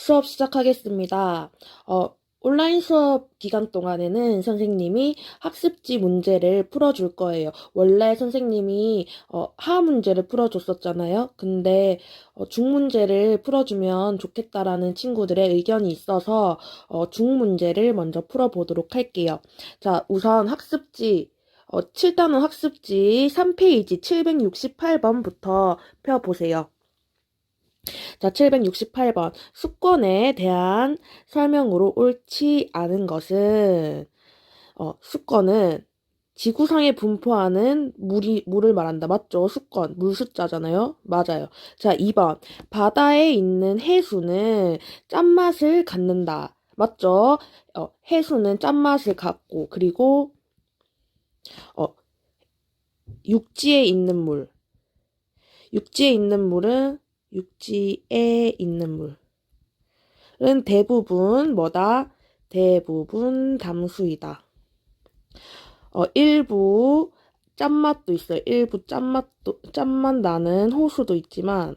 수업 시작하겠습니다. 어, 온라인 수업 기간 동안에는 선생님이 학습지 문제를 풀어줄 거예요. 원래 선생님이 어, 하 문제를 풀어줬었잖아요. 근데 어, 중 문제를 풀어주면 좋겠다라는 친구들의 의견이 있어서 어, 중 문제를 먼저 풀어보도록 할게요. 자, 우선 학습지 어, 7단원 학습지 3페이지 768번부터 펴보세요. 자, 768번. 수권에 대한 설명으로 옳지 않은 것은, 어, 수권은 지구상에 분포하는 물이, 물을 말한다. 맞죠? 수권. 물 숫자잖아요? 맞아요. 자, 2번. 바다에 있는 해수는 짠맛을 갖는다. 맞죠? 어, 해수는 짠맛을 갖고, 그리고, 어, 육지에 있는 물. 육지에 있는 물은 육지에 있는 물은 대부분 뭐다? 대부분 담수이다. 어, 일부 짠맛도 있어요. 일부 짠맛도, 짠맛 나는 호수도 있지만,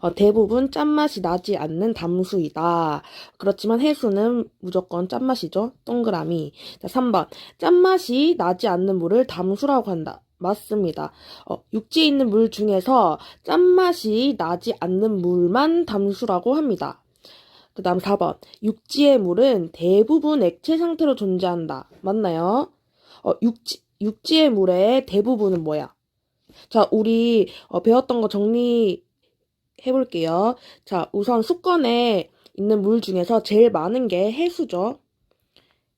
어, 대부분 짠맛이 나지 않는 담수이다. 그렇지만 해수는 무조건 짠맛이죠. 동그라미. 자, 3번. 짠맛이 나지 않는 물을 담수라고 한다. 맞습니다. 어, 육지에 있는 물 중에서 짠맛이 나지 않는 물만 담수라고 합니다. 그 다음 4번. 육지의 물은 대부분 액체 상태로 존재한다. 맞나요? 어, 육지, 육지의 물의 대부분은 뭐야? 자, 우리 어, 배웠던 거 정리해 볼게요. 자, 우선 수건에 있는 물 중에서 제일 많은 게 해수죠.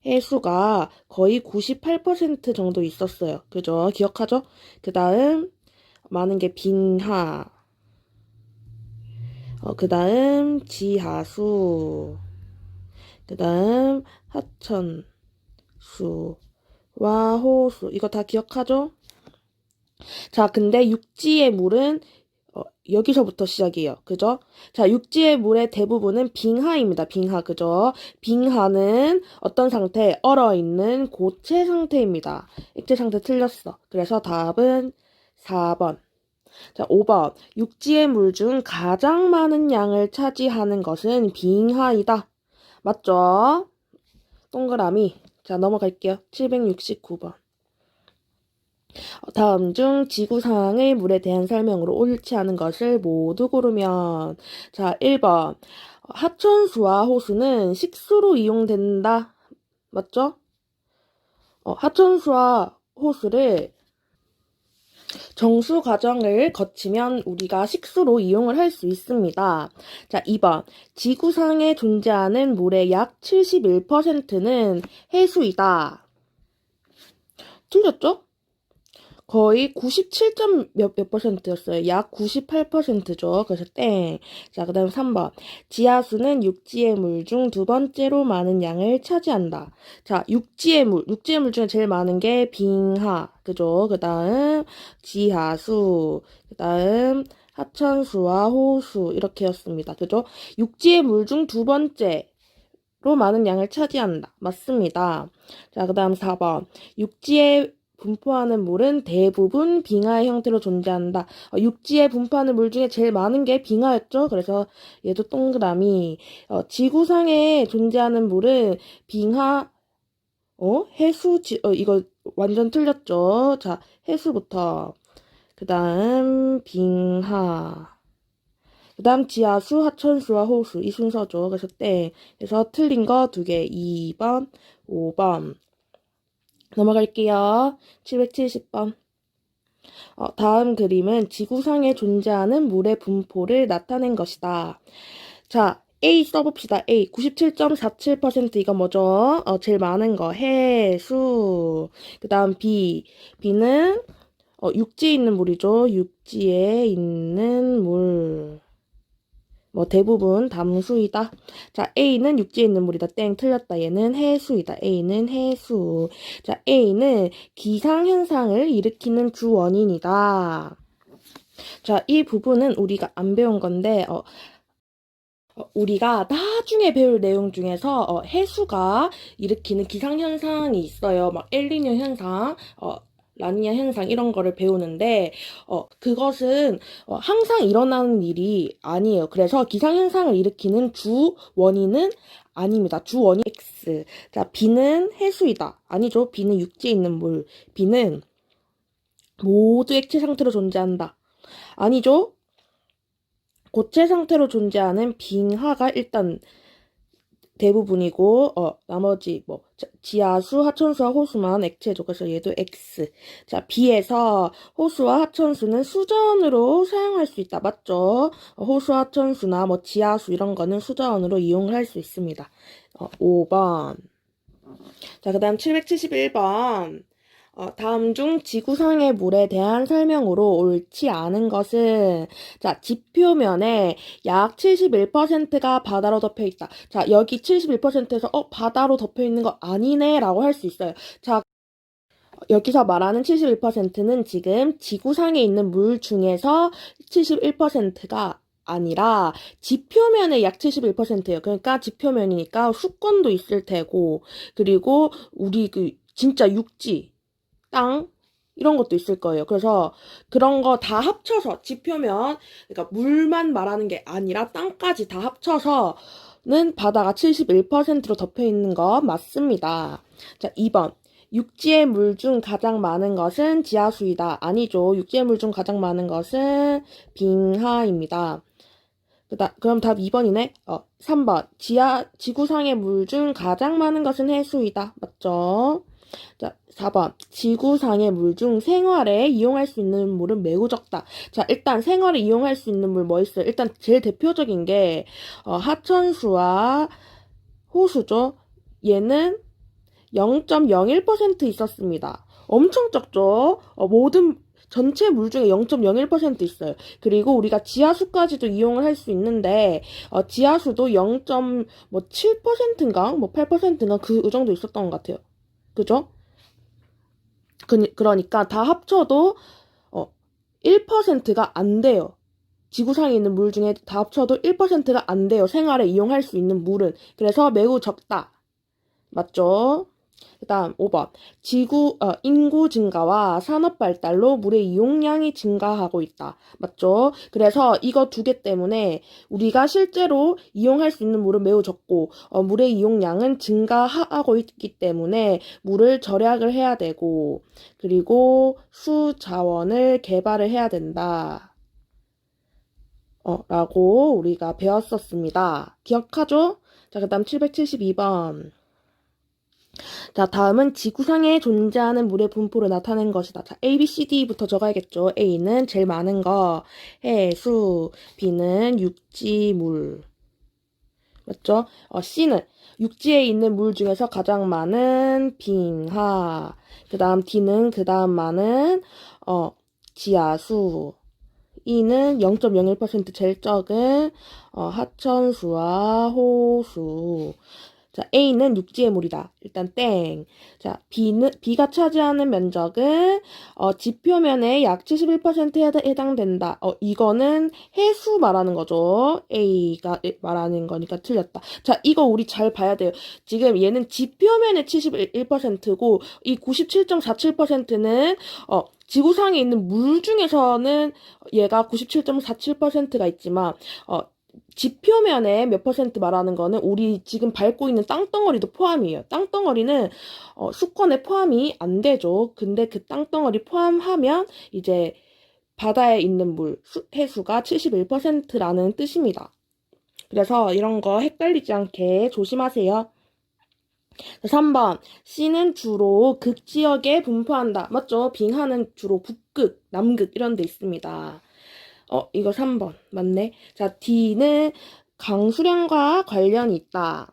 해수가 거의 98% 정도 있었어요. 그죠? 기억하죠? 그 다음, 많은 게 빙하. 어, 그 다음, 지하수. 그 다음, 하천수. 와, 호수. 이거 다 기억하죠? 자, 근데 육지의 물은 어, 여기서부터 시작이에요. 그죠? 자, 육지의 물의 대부분은 빙하입니다. 빙하. 그죠? 빙하는 어떤 상태? 얼어있는 고체 상태입니다. 액체 상태 틀렸어. 그래서 답은 4번. 자, 5번. 육지의 물 중 가장 많은 양을 차지하는 것은 빙하이다. 맞죠? 동그라미. 자, 넘어갈게요. 769번. 다음 중 지구상의 물에 대한 설명으로 옳지 않은 것을 모두 고르면 자 1번 하천수와 호수는 식수로 이용된다 맞죠? 어, 하천수와 호수를 정수 과정을 거치면 우리가 식수로 이용을 할 수 있습니다. 자, 2번. 지구상에 존재하는 물의 약 71%는 해수이다. 틀렸죠? 거의 97점 몇, 몇 퍼센트였어요. 약 98%죠. 그래서 땡. 자, 그 다음 3번. 지하수는 육지의 물 중 두 번째로 많은 양을 차지한다. 자, 육지의 물. 육지의 물 중에 제일 많은 게 빙하. 그죠? 그 다음 지하수. 그 다음 하천수와 호수. 이렇게였습니다. 그죠? 육지의 물 중 두 번째. 로 많은 양을 차지한다. 맞습니다. 자, 그 다음 4번. 육지의 분포하는 물은 대부분 빙하의 형태로 존재한다. 어, 육지에 분포하는 물 중에 제일 많은 게 빙하였죠. 그래서 얘도 동그라미. 어, 지구상에 존재하는 물은 빙하, 어? 해수, 지, 어, 이거 완전 틀렸죠. 자, 해수부터. 그 다음, 빙하. 그 다음, 지하수, 하천수와 호수. 이 순서죠. 그래서 땡. 그래서 틀린 거 두 개. 2번, 5번. 넘어갈게요. 770번. 어, 다음 그림은 지구상에 존재하는 물의 분포를 나타낸 것이다. 자, A 써봅시다. A 97.47% 이거 뭐죠? 어, 제일 많은 거 해수. 그 다음 B B는 어, 육지에 있는 물이죠. 육지에 있는 물. 뭐 대부분 담수이다. 자, A는 육지에 있는 물이다. 땡 틀렸다. 얘는 해수이다. A는 해수. 자, A는 기상 현상을 일으키는 주 원인이다. 자, 이 부분은 우리가 안 배운 건데, 어, 어, 우리가 나중에 배울 내용 중에서 어, 해수가 일으키는 기상현상이 있어요. 막 엘니뇨 현상, 어, 라니냐 현상 이런 거를 배우는데 어 그것은 어, 항상 일어나는 일이 아니에요. 그래서 기상 현상을 일으키는 주 원인은 아닙니다. 주 원인 X. 자, B는 해수이다. 아니죠. B는 육지에 있는 물. B는 모두 액체 상태로 존재한다. 아니죠. 고체 상태로 존재하는 빙하가 일단 대부분이고 어 나머지 뭐 자, 지하수, 하천수와 호수만 액체죠. 그래서 얘도 X. 자, B에서 호수와 하천수는 수자원으로 사용할 수 있다. 맞죠? 어, 호수, 하천수나 뭐 지하수 이런 거는 수자원으로 이용을 할 수 있습니다. 어, 5번. 자, 그 다음 771번. 어, 다음 중 지구상의 물에 대한 설명으로 옳지 않은 것은 자, 지표면에 약 71%가 바다로 덮여 있다. 자, 여기 71%에서 어, 바다로 덮여 있는 거 아니네라고 할 수 있어요. 자, 여기서 말하는 71%는 지금 지구상에 있는 물 중에서 71%가 아니라 지표면의 약 71%예요. 그러니까 지표면이니까 수권도 있을 테고 그리고 우리 그 진짜 육지 땅 이런 것도 있을 거예요. 그래서 그런 거 다 합쳐서 지표면 그러니까 물만 말하는 게 아니라 땅까지 다 합쳐서는 바다가 71%로 덮여 있는 거 맞습니다. 자, 2번. 육지의 물 중 가장 많은 것은 지하수이다. 아니죠. 육지의 물 중 가장 많은 것은 빙하입니다. 그다, 그럼 답 2번이네. 어, 3번. 지하, 지구상의 물 중 가장 많은 것은 해수이다. 맞죠? 자, 4번. 지구상의 물 중 생활에 이용할 수 있는 물은 매우 적다. 자, 일단 생활에 이용할 수 있는 물 뭐 있어요? 일단 제일 대표적인 게, 어, 하천수와 호수죠. 얘는 0.01% 있었습니다. 엄청 적죠? 어, 모든, 전체 물 중에 0.01% 있어요. 그리고 우리가 지하수까지도 이용을 할 수 있는데, 어, 지하수도 0.7%인가? 뭐 8%인가? 그 정도 있었던 것 같아요. 그죠? 그, 그러니까 다 합쳐도 어, 1%가 안 돼요. 지구상에 있는 물 중에 다 합쳐도 1%가 안 돼요. 생활에 이용할 수 있는 물은. 그래서 매우 적다. 맞죠? 그 다음 5번. 지구, 어, 인구 증가와 산업 발달로 물의 이용량이 증가하고 있다. 맞죠? 그래서 이거 두 개 때문에 우리가 실제로 이용할 수 있는 물은 매우 적고, 어, 물의 이용량은 증가하고 있기 때문에 물을 절약을 해야 되고, 그리고 수자원을 개발을 해야 된다. 어, 라고 우리가 배웠었습니다. 기억하죠? 자, 그 다음 772번. 자, 다음은 지구상에 존재하는 물의 분포를 나타낸 것이다. 자, A, B, C, D부터 적어야겠죠. A는 제일 많은 거, 해수, B는 육지, 물. 맞죠? 어, C는 육지에 있는 물 중에서 가장 많은 빙하. 그 다음 D는 그 다음 많은, 어, 지하수. E는 0.01% 제일 적은, 어, 하천수와 호수. 자, A는 육지의 물이다. 일단 땡. 자, B는 B가 차지하는 면적은 어, 지표면의 약 71%에 해당된다. 어, 이거는 해수 말하는 거죠. A가 말하는 거니까 틀렸다. 자, 이거 우리 잘 봐야 돼요. 지금 얘는 지표면의 71%고 이 97.47%는 어, 지구상에 있는 물 중에서는 얘가 97.47%가 있지만 어, 지표면에 몇 퍼센트 말하는 거는 우리 지금 밟고 있는 땅덩어리도 포함이에요. 땅덩어리는 어, 수권에 포함이 안 되죠. 근데 그 땅덩어리 포함하면 이제 바다에 있는 물, 수, 해수가 71%라는 뜻입니다. 그래서 이런 거 헷갈리지 않게 조심하세요. 3번. C는 주로 극지역에 분포한다. 맞죠? 빙하는 주로 북극, 남극 이런 데 있습니다. 어, 이거 3번. 맞네. 자, D는 강수량과 관련이 있다.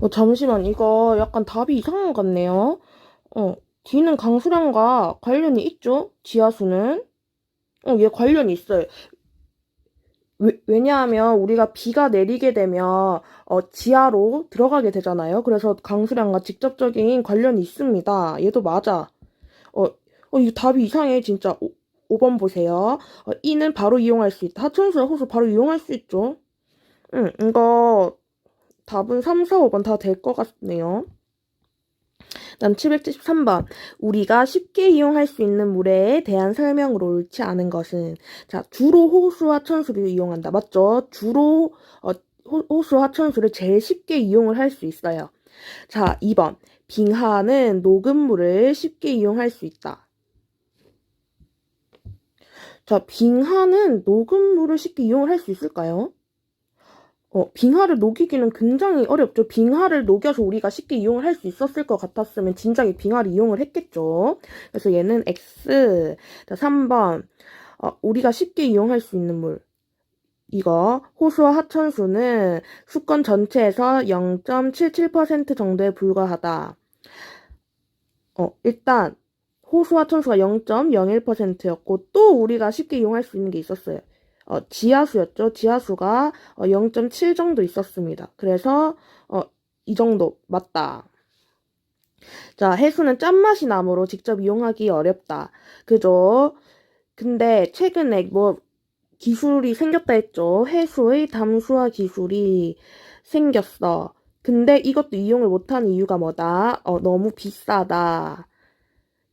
어, 잠시만. 이거 약간 답이 이상한 것 같네요. 어, D는 강수량과 관련이 있죠? 지하수는. 어, 얘 관련이 있어요. 왜, 왜냐하면 우리가 비가 내리게 되면 어, 지하로 들어가게 되잖아요. 그래서 강수량과 직접적인 관련이 있습니다. 얘도 맞아. 어, 어, 이거 답이 이상해, 진짜. 5번 보세요. 어, 이는 바로 이용할 수 있다. 하천수와 호수 바로 이용할 수 있죠. 응, 이거 답은 3, 4, 5번 다 될 것 같네요. 다음 773번. 우리가 쉽게 이용할 수 있는 물에 대한 설명으로 옳지 않은 것은 자, 주로 호수와 천수를 이용한다. 맞죠? 주로 어, 호, 호수와 천수를 제일 쉽게 이용을 할 수 있어요. 자, 2번. 빙하는 녹은 물을 쉽게 이용할 수 있다. 자, 빙하는 녹은 물을 쉽게 이용을 할 수 있을까요? 어, 빙하를 녹이기는 굉장히 어렵죠. 빙하를 녹여서 우리가 쉽게 이용을 할 수 있었을 것 같았으면 진작에 빙하를 이용을 했겠죠. 그래서 얘는 X. 자, 3번. 어, 우리가 쉽게 이용할 수 있는 물. 이거 호수와 하천수는 수건 전체에서 0.77% 정도에 불과하다. 어, 일단 호수와 천수가 0.01%였고 또 우리가 쉽게 이용할 수 있는 게 있었어요. 어, 지하수였죠. 지하수가 어, 0.7 정도 있었습니다. 그래서 어, 이 정도 맞다. 자, 해수는 짠맛이 나므로 직접 이용하기 어렵다. 그죠? 근데 최근에 뭐 기술이 생겼다 했죠. 해수의 담수화 기술이 생겼어. 근데 이것도 이용을 못하는 이유가 뭐다? 어, 너무 비싸다.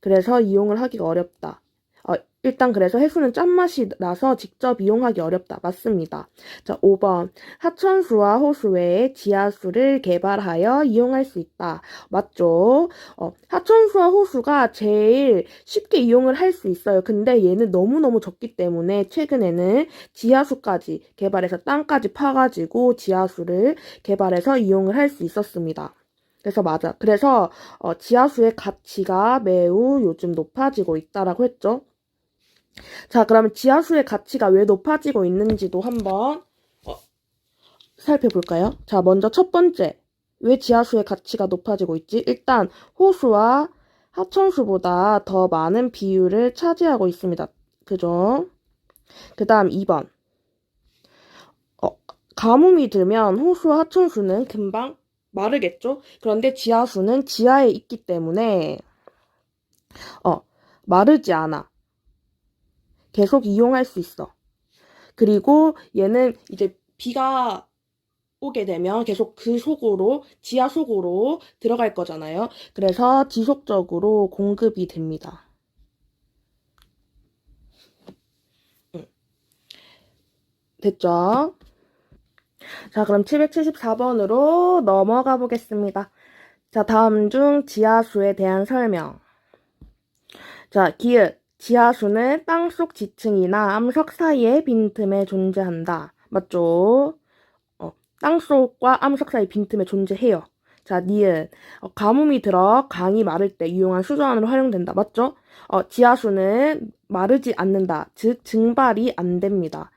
그래서 이용을 하기가 어렵다. 어, 일단 그래서 해수는 짠맛이 나서 직접 이용하기 어렵다. 맞습니다. 자, 5번. 하천수와 호수 외에 지하수를 개발하여 이용할 수 있다. 맞죠? 어, 하천수와 호수가 제일 쉽게 이용을 할 수 있어요. 근데 얘는 너무너무 적기 때문에 최근에는 지하수까지 개발해서 땅까지 파가지고 지하수를 개발해서 이용을 할 수 있었습니다. 그래서 맞아. 그래서 어, 지하수의 가치가 매우 요즘 높아지고 있다라고 했죠. 자, 그러면 지하수의 가치가 왜 높아지고 있는지도 한번 어, 살펴볼까요? 자, 먼저 첫 번째. 왜 지하수의 가치가 높아지고 있지? 일단 호수와 하천수보다 더 많은 비율을 차지하고 있습니다. 그죠? 그 다음 2번. 어, 가뭄이 들면 호수와 하천수는 금방 마르겠죠? 그런데 지하수는 지하에 있기 때문에 어, 마르지 않아. 계속 이용할 수 있어. 그리고 얘는 이제 비가 오게 되면 계속 그 속으로, 지하 속으로 들어갈 거잖아요. 그래서 지속적으로 공급이 됩니다. 응. 됐죠? 자, 그럼 774번으로 넘어가 보겠습니다. 자, 다음 중 지하수에 대한 설명. 자, 기읒. 지하수는 땅속 지층이나 암석 사이의 빈틈에 존재한다. 맞죠? 어, 땅속과 암석 사이 빈틈에 존재해요. 자, 니은. 어, 가뭄이 들어 강이 마를 때 유용한 수조안으로 활용된다. 맞죠? 어, 지하수는 마르지 않는다. 즉, 증발이 안 됩니다.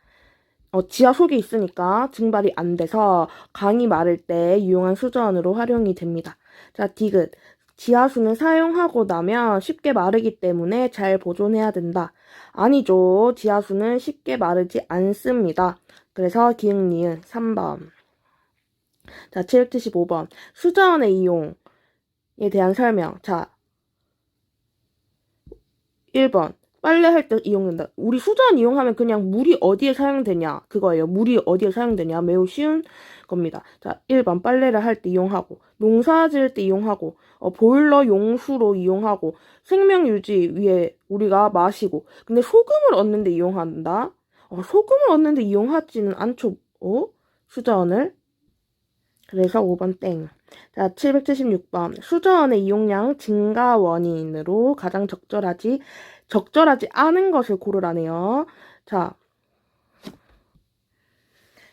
어, 지하 속에 있으니까 증발이 안 돼서 강이 마를 때 유용한 수조원으로 활용이 됩니다. 자, 디귿. 지하수는 사용하고 나면 쉽게 마르기 때문에 잘 보존해야 된다. 아니죠. 지하수는 쉽게 마르지 않습니다. 그래서 기흥, 니은 3번. 자, 775번. 수자원의 이용에 대한 설명. 자, 1번. 빨래할 때 이용된다. 우리 수전 이용하면 그냥 물이 어디에 사용되냐 그거예요. 물이 어디에 사용되냐 매우 쉬운 겁니다. 자, 1번 빨래를 할 때 이용하고 농사 지을 때 이용하고 어, 보일러 용수로 이용하고 생명 유지 위에 우리가 마시고 근데 소금을 얻는 데 이용한다. 어, 소금을 얻는 데 이용하지는 않죠. 어? 수전을 그래서 5번 땡. 자, 776번. 수저원의 이용량 증가 원인으로 가장 적절하지 적절하지 않은 것을 고르라네요. 자,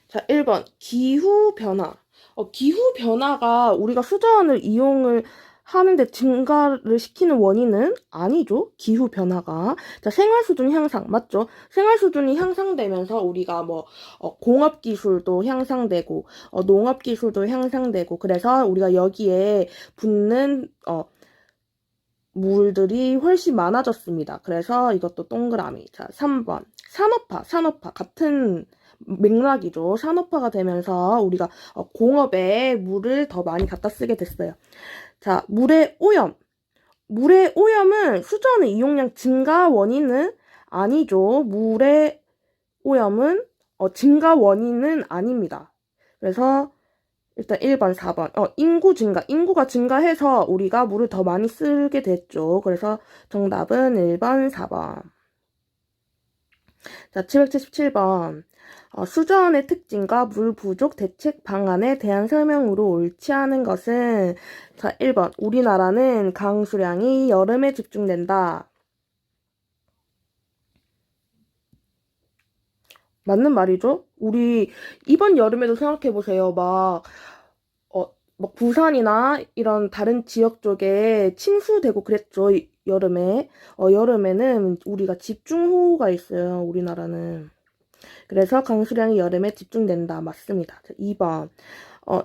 자 1번 기후 변화. 어, 기후 변화가 우리가 수자원을 이용을 하는데 증가를 시키는 원인은 아니죠. 기후 변화가. 자, 생활 수준 향상 맞죠? 생활 수준이 향상되면서 우리가 뭐 어, 공업 기술도 향상되고 어, 농업 기술도 향상되고 그래서 우리가 여기에 붙는 어 물들이 훨씬 많아졌습니다. 그래서 이것도 동그라미. 자, 3번. 산업화, 산업화. 같은 맥락이죠. 산업화가 되면서 우리가 어, 공업에 물을 더 많이 갖다 쓰게 됐어요. 자, 물의 오염. 물의 오염은 수전의 이용량 증가 원인은 아니죠. 물의 오염은 어, 증가 원인은 아닙니다. 그래서 일단 1번, 4번. 어, 인구 증가. 인구가 증가해서 우리가 물을 더 많이 쓰게 됐죠. 그래서 정답은 1번, 4번. 자, 777번. 어, 수저원의 특징과 물 부족 대책 방안에 대한 설명으로 옳지 않은 것은 자, 1번. 우리나라는 강수량이 여름에 집중된다. 맞는 말이죠? 우리 이번 여름에도 생각해 보세요. 막, 어, 막 부산이나 이런 다른 지역 쪽에 침수되고 그랬죠. 이- 여름에. 어, 여름에는 우리가 집중호우가 있어요. 우리나라는. 그래서 강수량이 여름에 집중된다. 맞습니다. 자, 2번. 어,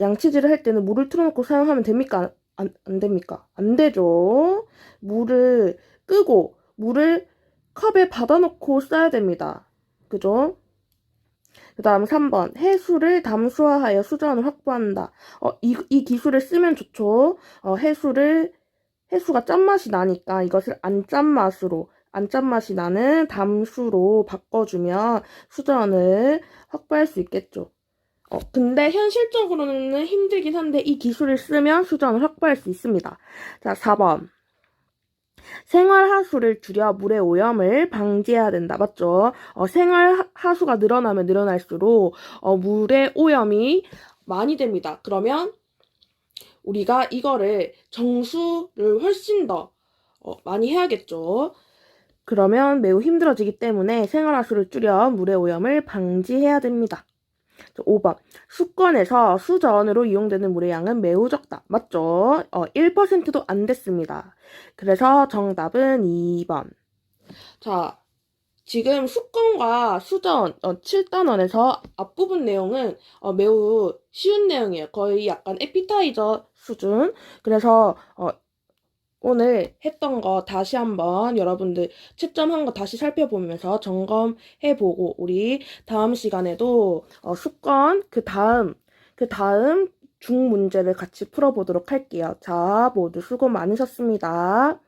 양치질을 할 때는 물을 틀어놓고 사용하면 됩니까? 안, 안 됩니까? 안 되죠. 물을 끄고 물을 컵에 받아놓고 써야 됩니다. 그죠? 그 다음 3번. 해수를 담수화하여 수저원을 확보한다. 어, 이, 이 기술을 쓰면 좋죠. 어, 해수를, 해수가 짠맛이 나니까 이것을 안 짠맛으로, 안 짠맛이 나는 담수로 바꿔주면 수저원을 확보할 수 있겠죠. 어, 근데 현실적으로는 힘들긴 한데 이 기술을 쓰면 수저원을 확보할 수 있습니다. 자, 4번. 생활 하수를 줄여 물의 오염을 방지해야 된다. 맞죠? 어, 생활 하수가 늘어나면 늘어날수록 어, 물의 오염이 많이 됩니다. 그러면 우리가 이거를 정수를 훨씬 더 어, 많이 해야겠죠. 그러면 매우 힘들어지기 때문에 생활하수를 줄여 물의 오염을 방지해야 됩니다. 5번. 수건에서 수저원으로 이용되는 물의 양은 매우 적다. 맞죠? 어, 1%도 안 됐습니다. 그래서 정답은 2번. 자, 지금 수건과 수저원, 어, 7단원에서 앞부분 내용은 어, 매우 쉬운 내용이에요. 거의 약간 에피타이저 수준. 그래서 어, 오늘 했던 거 다시 한번 여러분들 채점한 거 다시 살펴보면서 점검해보고 우리 다음 시간에도 어, 수건 그 다음 그 다음 중 문제를 같이 풀어보도록 할게요. 자, 모두 수고 많으셨습니다.